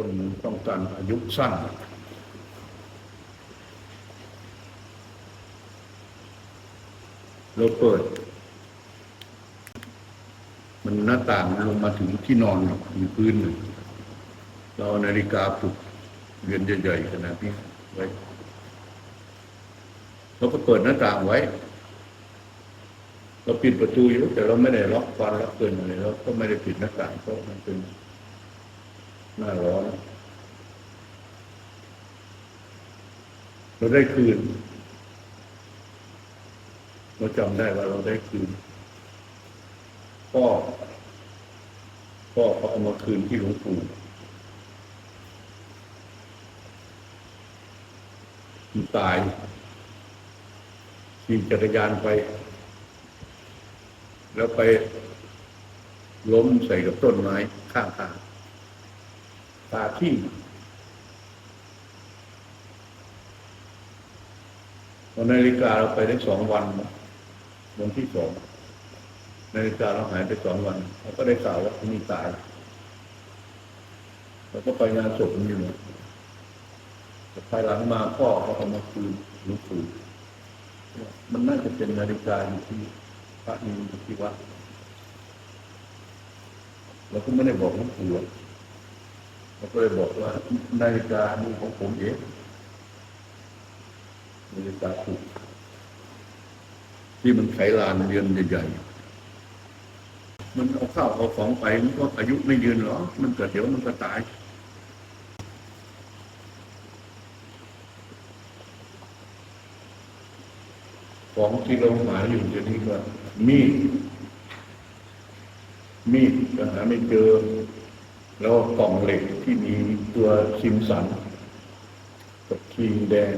คนต้องการอายุสั้น เราเปิด มันหน้าต่างลงมาถึงที่นอนถึงพื้นเลยเราเอานาฬิกาปลุกเรือนใหญ่ๆขนาดนี้ไว้เราก็เปิดหน้าต่างไว้ เราปิดประตูอยู่แต่เราไม่ได้ล็อกฟันล็อกเกินอะไรเราก็ไม่ได้ปิดหน้าต่างเพราะมันเป็น หน้าร้อน เราได้คืน เราจำได้ว่าเราได้คืนพ่อพ่อเขาเอามาคืนที่หลวงปู่มันตายขี่จักรยานไป แล้วไปล้มใส่กับต้นไม้ข้างทาง ตาที่วันนาฬิกาเราไปได้สองวันวันที่สองนาฬิกาเราหายไปสองวันเราก็ได้ข่าวว่าที่นี่ตายเราก็ไปงานศพมันอยู่แต่ภายหลังมาพ่อเขาเอามาคืนหลวงปู่มันน่าจะเป็นนาฬิกาอยู่ที่พระนิมที่วัดเราก็ไม่ได้บอกหลวงปู่ หรอกเราก็เลยบอกว่านาฬิกานี่ของผมเองนาฬิกาถูกที่มันไขลานเรือนใหญ่ๆ มันเอาข้าวเอาของไปมันก็อายุไม่ยืนหรอกมันก็เดี๋ยวมันก็ตาย ของที่เราหมายอยู่เดี๋ยวนี้ก็มีดมีดก็หาไม่เจอ แล้วกล่องเหล็ก ที่มีตัวซิมสันกับครีมแดง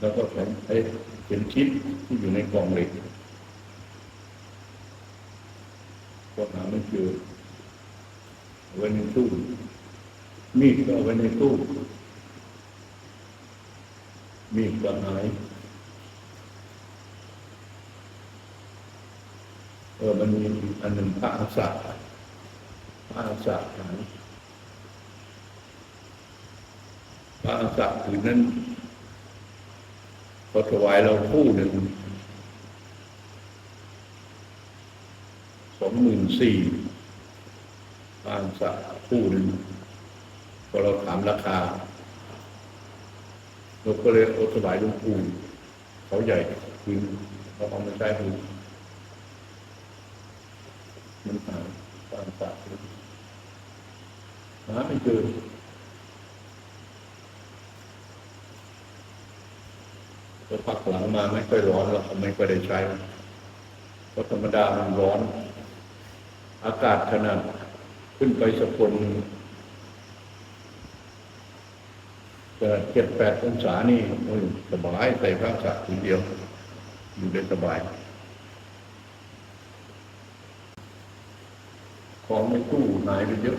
แล้วก็แผ่นไอ้เข็มชิดที่อยู่ในกล่องเหล็กก็หาไม่เจอเอาไว้ในตู้มีดก็เอาไว้ในตู้มีดก็หายเออมันมีอันหนึ่งพระอาสาพระอาสาหาย พระอาสาถือนั้นพอถวายเราคู่หนึ่งสองหมื่นสี่พระอาสาคู่หนึ่งพอเราถามราคาเราก็เลยเอาถวายหลวงปู่เขาใหญ่คือเราเอามาใช้ดูมันหายตามสาหาไม่เจอ แล้วพักหลังมาไม่ค่อยร้อนแล้วไม่ค่อยได้ใช้เพราะธรรมดามันร้อน อากาศขนาดขึ้นไปสกลเกิดเจ็ดแปดองศานี่สบายใส่ผ้าสักทีเดียว อยู่ได้สบาย ของในตู้หายไปเยอะ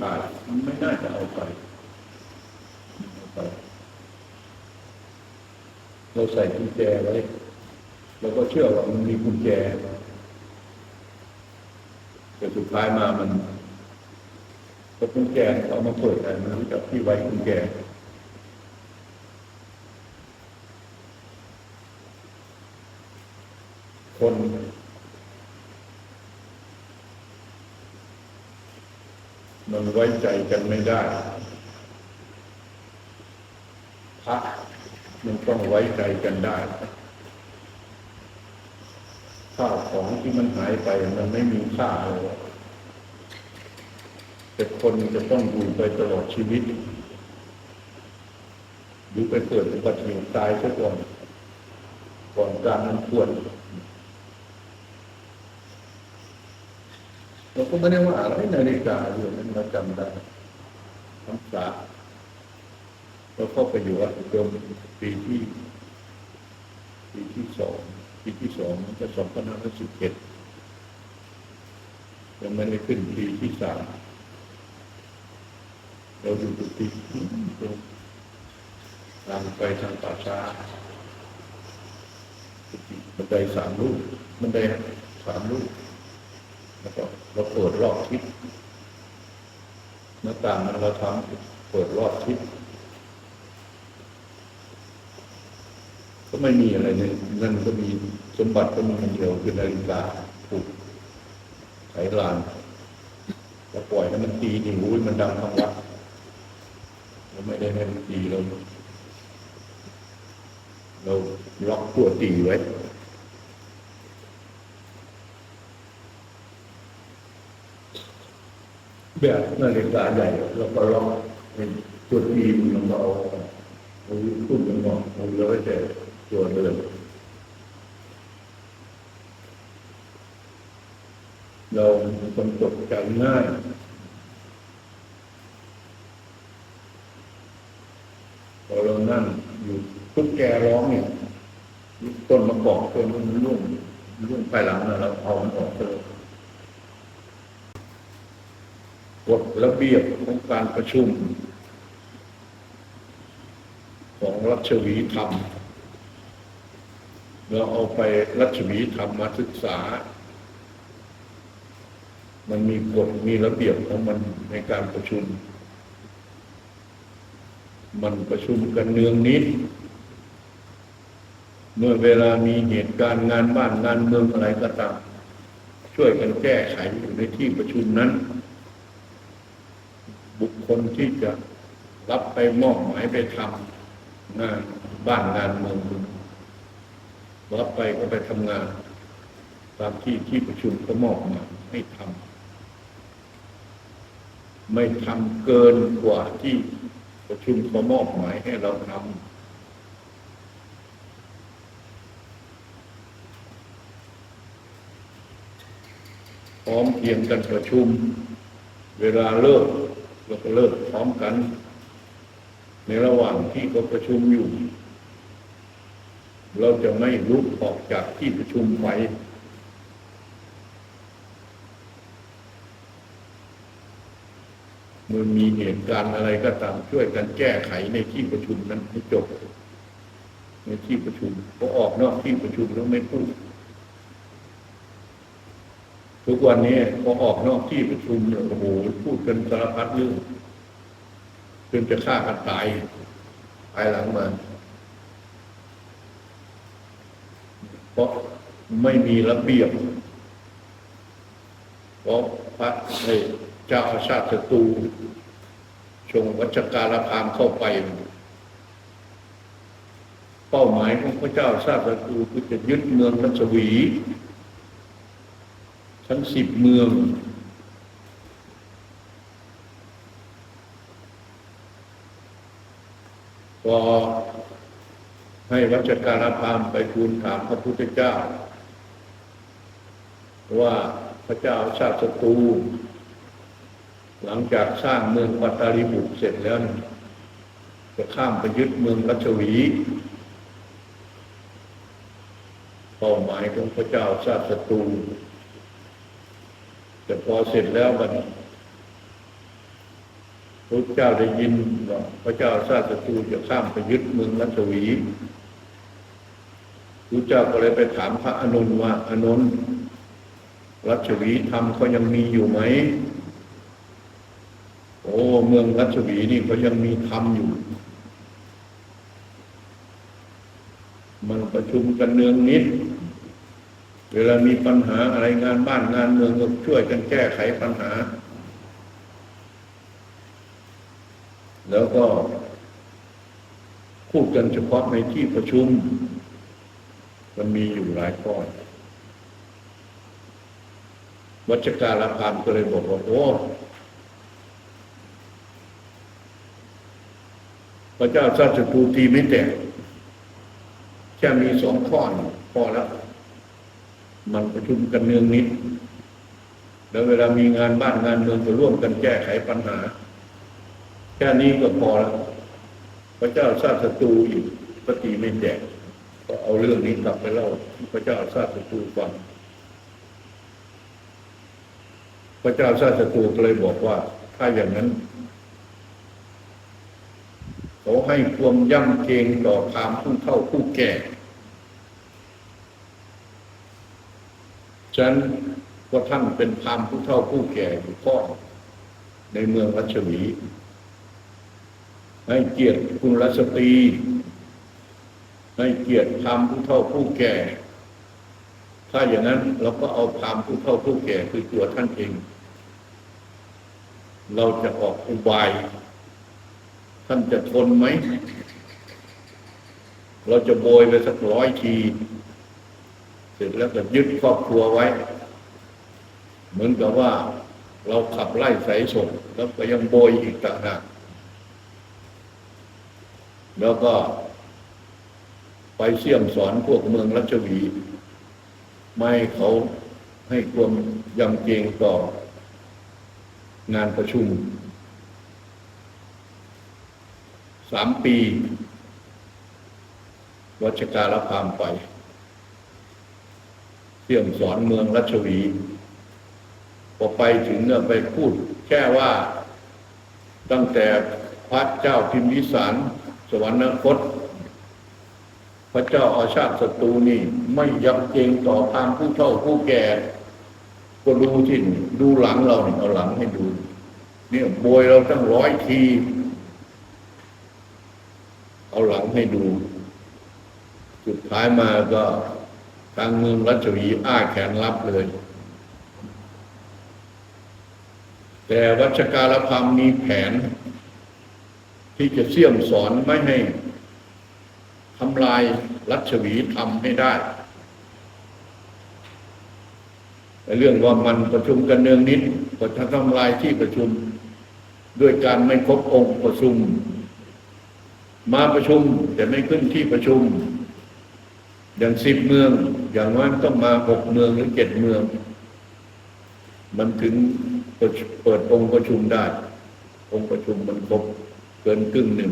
ชายมันไม่น่าจะเอาไปเอาไป เราใส่กุญแจไว้เราก็เชื่อว่ามันมีกุญแจ แต่สุดท้ายมามันก็กุญแจเอามาเปิดแต่มันรู้จักที่ไว้กุญแจคน มันไว้ใจกันไม่ได้ พระมันต้องไว้ใจกันได้ข้าวของที่มันหายไปมันไม่มีค่าเลยแต่คนจะต้องอยู่ไปตลอดชีวิตหรือไปเกิดอุบัติเหตุตายซะก่อนก่อนการนั้นควร เราก็ไม่ได้ว่าอะไรนาฬิกาอยู่นั้นเราจำได้ทั้งสาเราเข้าไปอยู่วัดเดิมปีที่ปีที่สองปีที่สองมันจะสองพันห้าร้อยสิบเอ็ดยังไม่ได้ขึ้นปีที่สามเราอยู่ตุปีตรงทางไปทางป่าช้าบันไดสามลูกบันไดสามลูก แล้วก็เราเปิดรอบทิศหน้าต่างมันเราทำเปิดรอบทิศก็ไม่มีอะไรเนี่ยนั่นก็มีสมบัติก็มีอันเดียวคือนาฬิกาผูกไขลานแล้วปล่อยให้มันตีนี่รู้มันดังทั้งวัดเราไม่ได้ให้มันตีเราเราล็อกตัวตีไว้ แบบนาฬิกาใหญ่แล้วก็ล็อกเป็นตัวตีมันเราเอาเอาตุ้มมันบอกเอาเลยแต่ตัวเดินเราเป็นคนจดจำง่ายพอเรานั่งอยู่ทุกแกร้องเนี่ยต้นมะกอกต้นมันร่วงร่วงไปหลังนะเราเอามันออกเลย กฎระเบียบของการประชุม ของรัชวีธรรม เราเอาไปรัชวีธรรมมาศึกษา มันมีกฎมีระเบียบของมันในการประชุม มันประชุมกันเนืองนิด เมื่อเวลามีเหตุการณ์งานบ้านงานเมืองอะไรก็ตาม ช่วยกันแก้ไขอยู่ในที่ประชุมนั้น บุคคลที่จะรับไปมอบหมายไปทำงานบ้านงานเมืองรับไปก็ไปทำงาน ตามที่ที่ประชุมก็มอบหมายให้ทำไม่ทำเกินกว่าที่ประชุมเขามอบหมายให้เราทำพร้อมเพียงกันประชุม เวลาเลิก เราก็เลิกพร้อมกัน ในระหว่างที่เขาประชุมอยู่ เราจะไม่ลุกออกจากที่ประชุมไปเมื่อมีเหตุการณ์อะไรก็ตามช่วยกันแก้ไขในที่ประชุมนั้นให้จบ ในที่ประชุมพอออกนอกที่ประชุมแล้วไม่พูด ทุกวันนี้พอออกนอกที่ประชุมเนี่ยโอ้โหพูดกันสารพัดเรื่องจนจะฆ่ากันตายภายหลังมา เพราะไม่มีระเบียบ เพราะพระเจ้าอาชาติศัตรูชงวัชการพามเข้าไป เป้าหมายของพระเจ้าอาชาติศัตรูคือจะยึดเมืองรัชวี ทั้งสิบเมือง พอให้วัชการพามไปทูลถามพระพุทธเจ้า ว่าพระเจ้าชาติศัตรูหลังจากสร้างเมืองปัตตาลีบุตรเสร็จแล้ว จะข้ามไปยึดเมืองรัชวีเป้าหมายของพระเจ้าชาติศัตรู แต่พอเสร็จแล้วมันพระเจ้าได้ยินว่าพระเจ้าชาติศัตรูจะข้ามไปยึดเมืองรัชวีพระเจ้าก็เลยไปถามพระอนุนว่าอนุนรัชวีธรรมเขายังมีอยู่ไหม โอ้ เมืองรัชวีนี่เขายังมีธรรมอยู่ มันประชุมกันเนืองนิด เวลามีปัญหาอะไรงานบ้านงานเมืองก็ช่วยกันแก้ไขปัญหา แล้วก็พูดกันเฉพาะในที่ประชุม มันมีอยู่หลายข้อวัชการพามก็เลยบอกว่าโอ้พระเจ้าชาติศัตรูตีไม่แตกแค่มีสองข้อพอแล้ว มันประชุมกันเนืองนิด แล้วเวลามีงานบ้านงานเมืองก็ร่วมกันแก้ไขปัญหา แค่นี้ก็พอแล้ว พระเจ้าชาติศัตรูอีกปฏิไม่แจกก็เอาเรื่องนี้กลับไปเล่าพระเจ้าชาติศัตรูฟังพระเจ้าชาติศัตรูก็เลยบอกว่า ถ้าอย่างนั้นเขาให้ความย่ำเกรงต่อพรามผู้เฒ่าผู้แก่ ฉันว่าท่านเป็นพามผู้เฒ่าผู้แก่อยู่ข้อในเมืองรัชวี ให้เกียรติคุณรัชตรี ให้เกียรติพามผู้เฒ่าผู้แก่ ถ้าอย่างนั้นเราก็เอาพามผู้เฒ่าผู้แก่คือตัวท่านเอง เราจะออกอุบาย ท่านจะทนไหม เราจะโบยไปสักร้อยที เสร็จแล้วก็ยึดครอบครัวไว้ เหมือนกับว่าเราขับไล่สายส่งแล้วก็ยังโบยอีกต่างหากแล้วก็ ไปเสี่ยมสอนพวกเมืองรัชวี ไม่เขาให้ความยำเกรงต่องานประชุมสามปี วัชการพามไป เสี่ยมสอนเมืองรัชวีพอไปถึงเนี่ยไปพูด แค่ว่าตั้งแต่พระเจ้าพิมพิสารสวรรคต พระเจ้าอาชาติศัตรูนี่ ไม่ยำเกรงต่อทางผู้เฒ่าผู้แก่ ก็ดูที่ดูหลังเราเนี่ยเอาหลังให้ดู เนี่ยโบยเราตั้งร้อยที เอาหลังให้ดู สุดท้ายมาก็ ทางเมืองรัชวีอ้าแขนรับเลย แต่วัชการพามมีแผน ที่จะเสี่ยมสอนไม่ให้ทำลายรัชวีทำให้ได้แต่เรื่องว่ามันประชุมกันเนืองนิดก็จะทำลายที่ประชุมด้วยการไม่ครบองค์ประชุม มาประชุมแต่ไม่ขึ้นที่ประชุม อย่างสิบเมือง อย่างน้อยต้องมาหกเมืองหรือเจ็ดเมือง มันถึงเปิดองค์ประชุมได้ องค์ประชุมมันครบเกินครึ่งหนึ่ง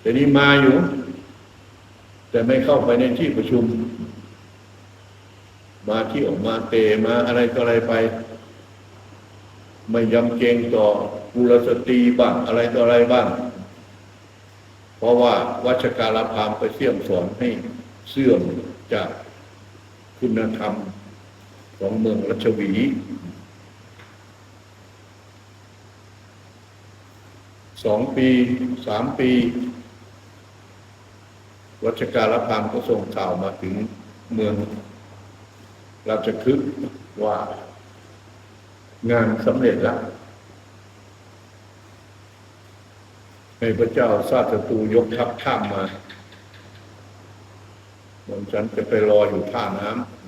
แต่นี้มาอยู่ แต่ไม่เข้าไปในที่ประชุม มาที่ออกมาเตมาอะไรต่ออะไรไป ไม่ยำเกรงต่อกุลสตรีบ้างอะไรต่ออะไรบ้าง เพราะว่าวัชการพามไปเสี่ยมสอนให้เสื่อมจากคุณธรรมของเมืองรัชวี สองปีสามปี วัชการพามก็ส่งข่าวมาถึงเมืองราชคฤห์ว่างานสำเร็จแล้ว ให้พระเจ้าซาตตูยกทัพข้ามมาวันฉันจะไปรออยู่ท่าน้ำ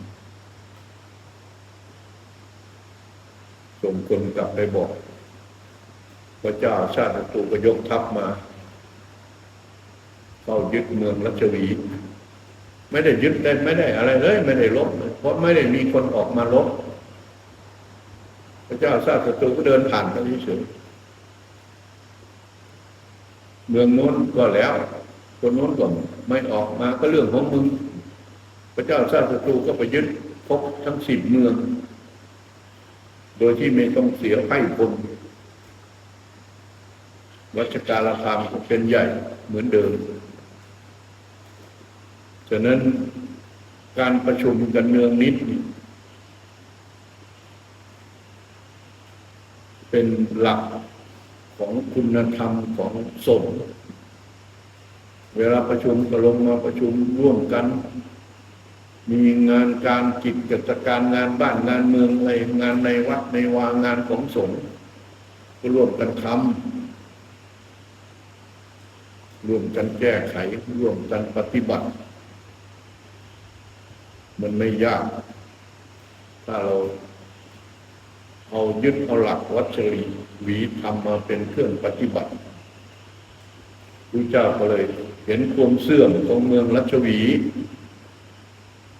ส่งคนกลับไปบอก พระเจ้าชาติตูก็ยกทัพมา เข้ายึดเมืองรัชวี ไม่ได้ยึดได้ไม่ได้อะไรเลยไม่ได้ลบเลยเพราะไม่ได้มีคนออกมาลบ พระเจ้าชาติตูก็เดินผ่านไปเฉย เมืองโน้นก็แล้ว คนโน้นก็ไม่ออกมาก็เรื่องของมึง พระเจ้าชาติศัตรูก็ไปยึดครบทั้งสิบเมือง โดยที่ไม่ต้องเสียไพ่คนวัชการพามก็เป็นใหญ่เหมือนเดิม ฉะนั้นการประชุมกันเนืองนิด เป็นหลัก ของคุณธรรมของสงฆ์เวลาประชุมก็ลงมาประชุมร่วมกัน มีงานการกิจกิจการงานบ้านงานเมืองอะไรงานในวัดในวางานของสงฆ์ก็ร่วมกันทำร่วมกันแก้ไข ร่วมกันปฏิบัติ มันไม่ยาก ถ้าเรา เอายึดเอาหลักวัชรีหวีทำมาเป็นเครื่องปฏิบัติพระเจ้าก็เลยเห็นความเสื่อมของเมืองรัชวี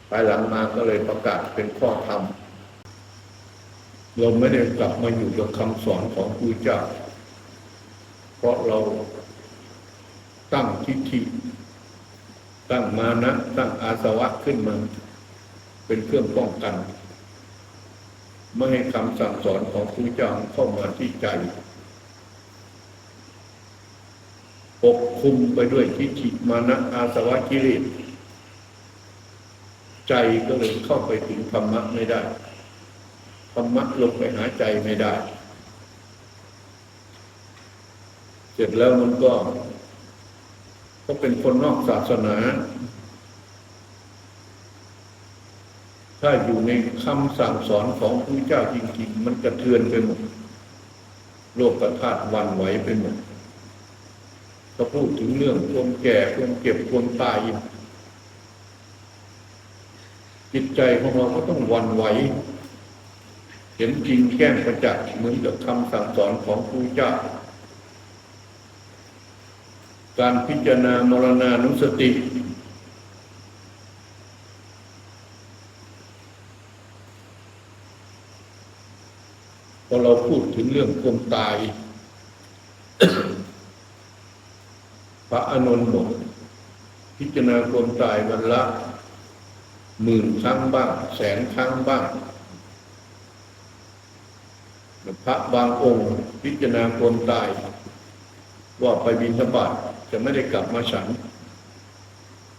ภายหลังมาก็เลยประกาศเป็นข้อธรรมเราไม่ได้กลับมาอยู่กับคำสอนของพระเจ้า เพราะเราตั้งทิฏฐิตั้งมานะ ตั้งอาสวะขึ้นมา เป็นเครื่องป้องกัน ไม่ให้คำสั่งสอนของพระเจ้าเข้ามาที่ใจปกคลุมไปด้วยทิฏฐิมานะอาสวะกิเลสใจก็เลยเข้าไปถึงธรรมะไม่ได้ธรรมะลงไปหาใจไม่ได้ เสร็จแล้วมันก็ ก็เป็นคนนอกศาสนา ถ้าอยู่ในคำสั่งสอนของพระเจ้าจริง ๆ มันกระเทือนไปหมดโลกประทาตวันไหวไปหมดก็พูดถึงเรื่องความแก่ความเก็บความตายจิตใจของเราก็ต้องวันไหว เห็นจริงแก้งประจักษ์เหมือนกับคำสั่งสอนของพระเจ้า การพิจารณามรณานุสติ พอเราพูดถึงเรื่องความตาย พระอานนท์บอกพิจารณาความตายวันละหมื่นครั้งบ้าง แสนครั้งบ้างพระบางองค์ พิจารณาความตาย ว่าไปบินทบาทจะไม่ได้กลับมาฉัน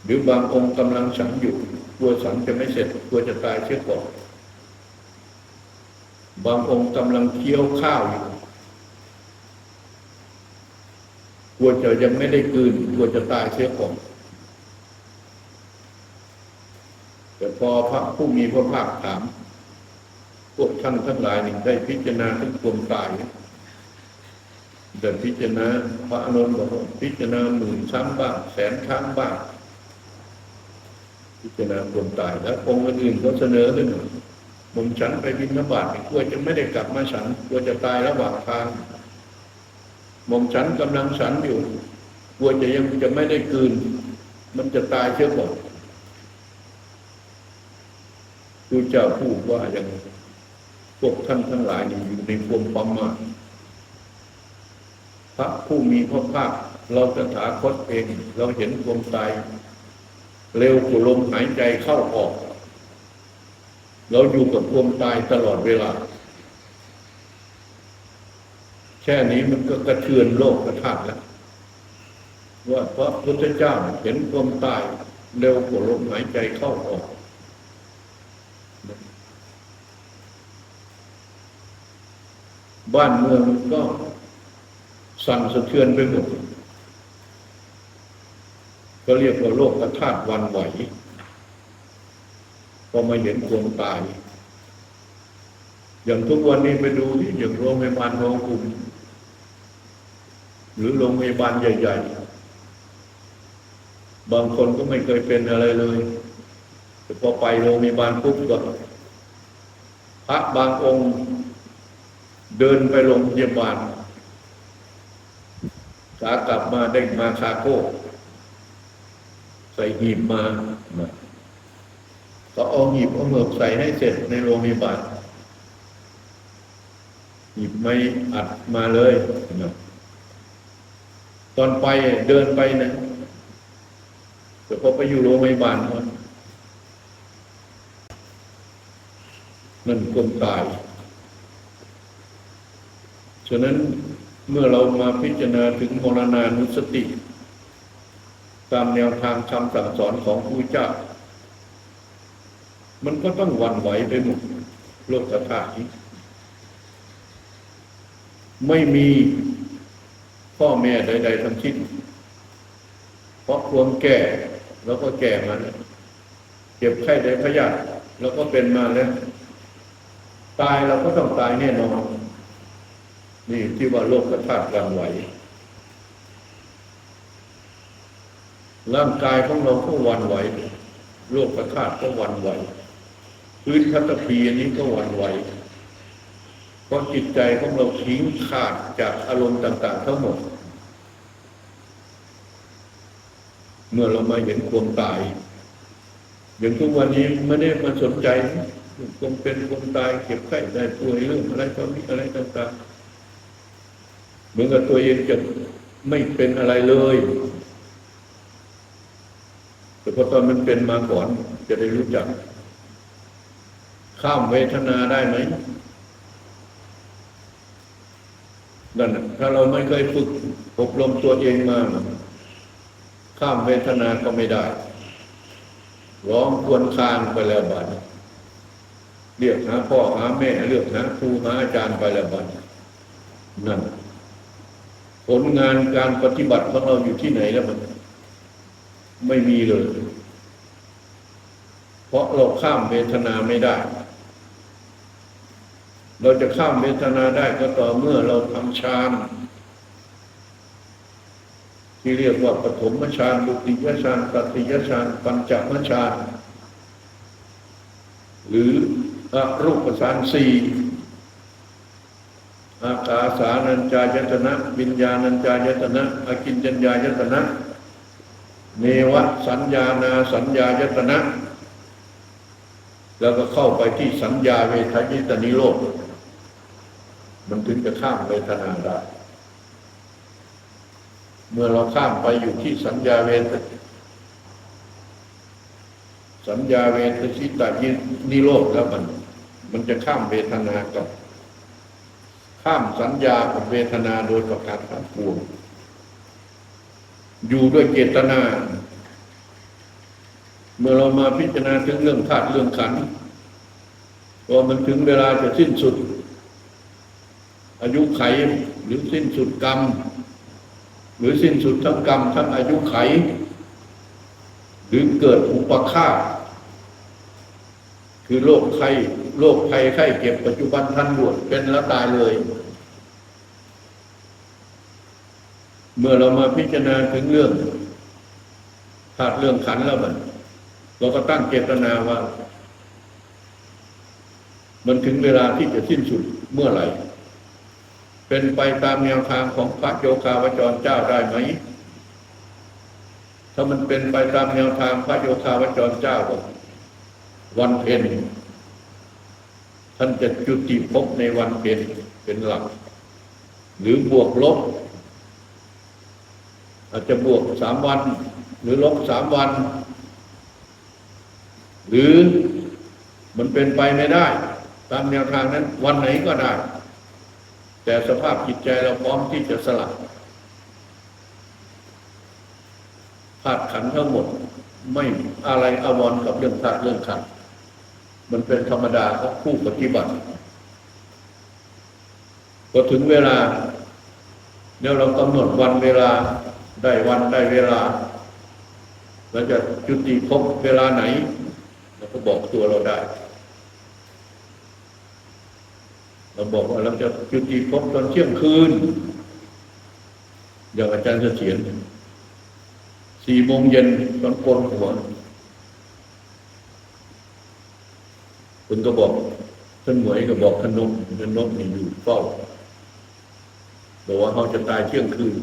หรือบางองค์กำลังฉันอยู่กลัวฉันจะไม่เสร็จกลัวจะตายเสียก่อน บางองค์กำลังเคี้ยวข้าวอยู่กลัวจะยังไม่ได้กืนกลัวจะตายเสียก่อนแต่พอพระผู้มีพระภาคถาม พวกท่านทั้งหลายนี่ได้พิจารณาถึงความตายเดินพิจารณาพระอานนบอกพิจารณาหมื่นครั้งบ้างแสนครั้งบ้างพิจารณาความตายแล้วองค์อื่นก็เสนอขึ้นมา ผมฉันไปบินทบาทกลัวจะไม่ได้กลับมาฉันกลัวจะตายระหว่างทางหม่อมฉันกำลังฉันอยู่กลัวจะยังจะไม่ได้คืน มันจะตายเชื่อบอกดูเจ้าพูดว่าอย่างพวกท่านทั้งหลายนี่อยู่ในความประมาทพระผู้มีพระภาคเราจะถาคตเอง เราเห็นความตาย เร็วกว่าลมหายใจเข้าออก เราอยู่กับความตายตลอดเวลา แค่นี้มันก็กระเทือนโลกกระทาแล้วว่าพระพุทธเจ้าเห็นความตายเร็วกว่าลมหายใจเข้าออก บ้านเมืองก็สั่นสะเทือนไปหมด ก็เรียกว่าโลกกระทาวันไหว พอมาเห็นความตาย อย่างทุกวันนี้ไปดูที่อย่างโรงพยาบาลโรงกลุ่มหรือโรงพยาบาลใหญ่ ๆ บางคนก็ไม่เคยเป็นอะไรเลยแต่พอไปโรงพยาบาลปุ๊บก็พระบางองค์เดินไปโรงพยาบาลขากลับมาได้มาคาโก้ใส่หีบมา ก็เอาหีบเอาเมือกใส่ให้เสร็จในโรงพยาบาลหีบไม่อัดมาเลยนะตอนไปเดินไปนะแต่พอไปอยู่โรงพยาบาลนั่นคนตาย ฉะนั้นเมื่อเรามาพิจารณาถึงมรณานุสติ ตามแนวทางคำสั่งสอนของพระเจ้า มันก็ต้องวันไหวไปหมดโลกธาตุนี้ ไม่มีพ่อแม่ใด ๆทั้งสิ้นเพราะความแก่แล้วก็แก่มาแล้วเจ็บไข้ได้พยาธิแล้วก็เป็นมาแล้ว ตายเราก็ต้องตายแน่นอนนี่ที่ว่าโลกธาตุกลางไหวร่างกายของเราก็วันไหวโลกธาตุก็วันไหว พื้นพัตพีอันนี้ก็หวันไหวเพราะจิตใจของเราทิ้งขาดจากอารมณ์ต่าง ๆ ทั้งหมด เมื่อเรามาเห็นความตายอย่างทุกวันนี้ไม่ได้มาสนใจความเป็นความตายเก็บไข้ได้ป่วยเรื่องอะไรตอนนี้อะไรต่างๆเหมือนกับตัวเองจะไม่เป็นอะไรเลยแต่พอตอนมันเป็นมาก่อนจะได้รู้จัก ข้ามเวทนาได้ไหมนั่นถ้าเราไม่เคยฝึกอบรมตัวเองมา ข้ามเวทนาก็ไม่ได้ ร้องควรคางไปแล้วบัดเรียกหาพ่อหาแม่ เรียกหาครูหาอาจารย์ไปแล้วบัดนั่น ผลงานการปฏิบัติของเราอยู่ที่ไหนแล้วมัน ไม่มีเลย เพราะเราข้ามเวทนาไม่ได้ เราจะข้ามเวทนาได้ก็ต่อเมื่อเราทำฌานที่เรียกว่าปฐมฌานบุติยฌานตติยฌานปัญจมฌานหรืออรูปฌานสี่อากาสานัญจายตนะวิญญาณัญจายตนะอากินจัญญายตนะเนวสัญญานาสัญญายตนะ แล้วก็เข้าไปที่สัญญาเวทยิตนิโรธ มันถึงจะข้ามเวทนาได้ เมื่อเราข้ามไปอยู่ที่สัญญาเวทสัญญาเวทชิตายินิโรธแล้วมัน มันจะข้ามเวทนากับ ข้ามสัญญากับเวทนาโดยประการทั้งปวงอยู่ด้วยเจตนา เมื่อเรามาพิจารณาถึงเรื่องธาตุเรื่องขันธ์พอมันถึงเวลาจะสิ้นสุด อายุไขหรือสิ้นสุดกรรม หรือสิ้นสุดทั้งกรรมทั้งอายุไข หรือเกิดอุปฆาตคือโรคไข้โรคภัยไข้เจ็บปัจจุบันทันด่วนเป็นแล้วตายเลย เมื่อเรามาพิจารณาถึงเรื่องธาตุเรื่องขันแล้วมันเราก็ตั้งเจตนาว่า มันถึงเวลาที่จะสิ้นสุดเมื่อไหร่ เป็นไปตามแนวทางของพระโยคาวจรเจ้าได้ไหม ถ้ามันเป็นไปตามแนวทางพระโยคาวจรเจ้าวันเพ็ญท่านจะจุติภพในวันเพ็ญเป็นหลัก หรือบวกลบ อาจจะบวกสามวัน หรือลบสามวัน หรือมันเป็นไปไม่ได้ ตามแนวทางนั้นวันไหนก็ได้ แต่สภาพจิตใจเราพร้อมที่จะสลับธาตุขันทั้งหมดไม่อะไรอาวรกับเรื่องธาตุเรื่องขันมันเป็นธรรมดาของผู้ปฏิบัติพอถึงเวลาเดี๋ยวเรากำหนดวันเวลาได้วันได้เวลาเราจะจุติพบเวลาไหนเราก็บอกตัวเราได้ เราบอกว่าเราจะจุติพบตอนเที่ยงคืนอย่างอาจารย์เสถียรสี่โมงเย็นตอนโกนหัวคุณก็บอกท่านหมวยก็บอกท่านนกท่านนกนี่อยู่เฝ้าบอกว่าเขาจะตายเที่ยงคืน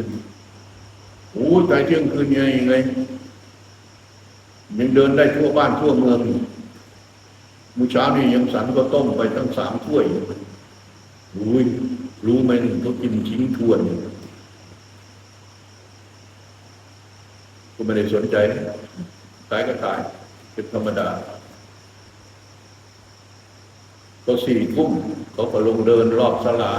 โอ้ตายเที่ยงคืนยังไงยังเดินได้ทั่วบ้านทั่วเมืองมื้อเช้านี่ยังสันก็ต้มไปตั้งสามถ้วย รู้ยรู้ไหมเขากินชิ้นทวน ก็ไม่ได้สนใจตายก็ตายเป็นธรรมดาก็สี่ทุ่มเขาก็ลงเดินรอบสลา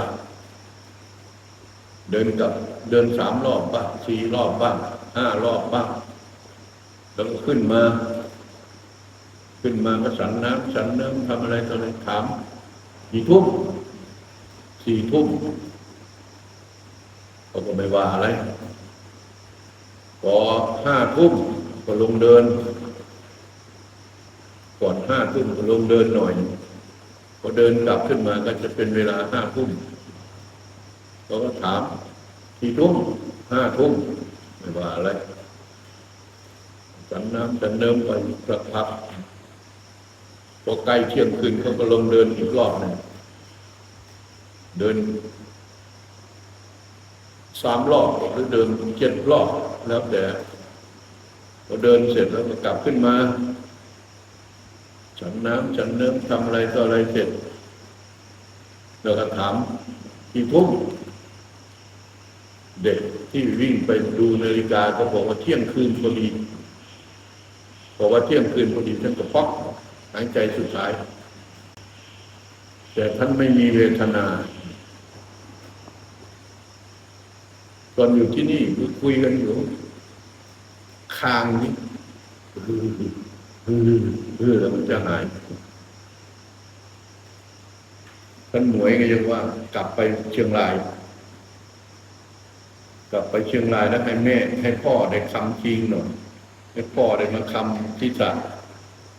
เดินกับเดินสามรอบบ้างสี่รอบบ้างห้ารอบบ้างแล้วก็ขึ้นมา ขึ้นมาก็สันน้ำสันเนื้อทำอะไรต่ออะไรถามกี่ทุ่ม สี่ทุ่มเขาก็ไม่ว่าอะไรพอห้าทุ่มก็ลงเดิน ก่อนห้าทุ่มก็ลงเดินหน่อยพอเดินกลับขึ้นมาก็จะเป็นเวลาห้าทุ่มเขาก็ถามกี่ทุ่มห้าทุ่มไม่ว่าอะไรสันน้ำสันเนิมไปสักพักพอใกล้เที่ยงคืนเขาก็ลงเดินอีกรอบหนึ่ง เดินสามรอบหรือเดินเจ็ดรอบแล้วแต่พอเดินเสร็จแล้วก็กลับขึ้นมาฉันน้ำฉันเนื้อทำอะไรต่ออะไรเสร็จเราก็ถามกี่ทุ่มเด็กที่วิ่งไปดูนาฬิกาก็บอกว่าเที่ยงคืนพอดีบอกว่าเที่ยงคืนพอดีท่านก็ป๊อกหายใจสุดท้าย แต่ท่านไม่มีเวทนา อนอยู่ที่นี่คุยกันอยู่คางนี่คือฮือฮือแล้วมันจะหายท่านหมวยก็ยังว่ากลับไปเชียงราย กลับไปเชียงรายแล้วให้แม่ ให้พ่อได้คำจริงหน่อยให้พ่อได้มาคำที่สั่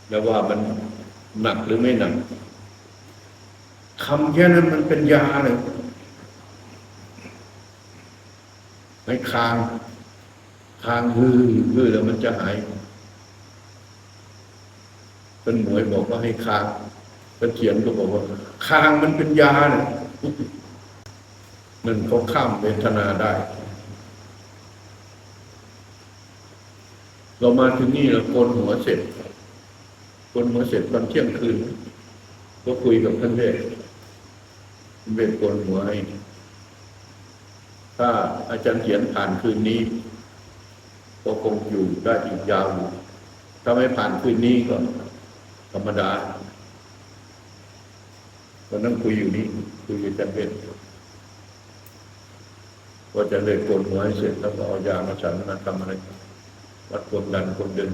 แล้วว่ามันหนักหรือไม่หนักคำแค่นั้นมันเป็นยาเลย ให้คาง คางฮือฮือแล้วมันจะหายเป็นหมวยบอกว่าให้คางเป็นเขียนก็บอกว่า คางมันเป็นยาเนี่ยมันเขาข้ามเวทนาได้ เรามาถึงนี่เราโกนหัวเสร็จโกนหัวเสร็จตอนเที่ยงคืน ก็คุยกับท่านเวทเวทโกนหัวให้ ถ้าอาจารย์เขียนผ่านคืนนี้ ก็คงอยู่ได้อีกยาว ถ้าไม่ผ่านคืนนี้ก็ธรรมดาตอนนั้นคุยอยู่นี่คุยกับอาจารย์เวทก็จะเลยโกนหัวให้เสร็จแล้วก็เอายามาฉันมาทำอะไรวัดความดันความดึง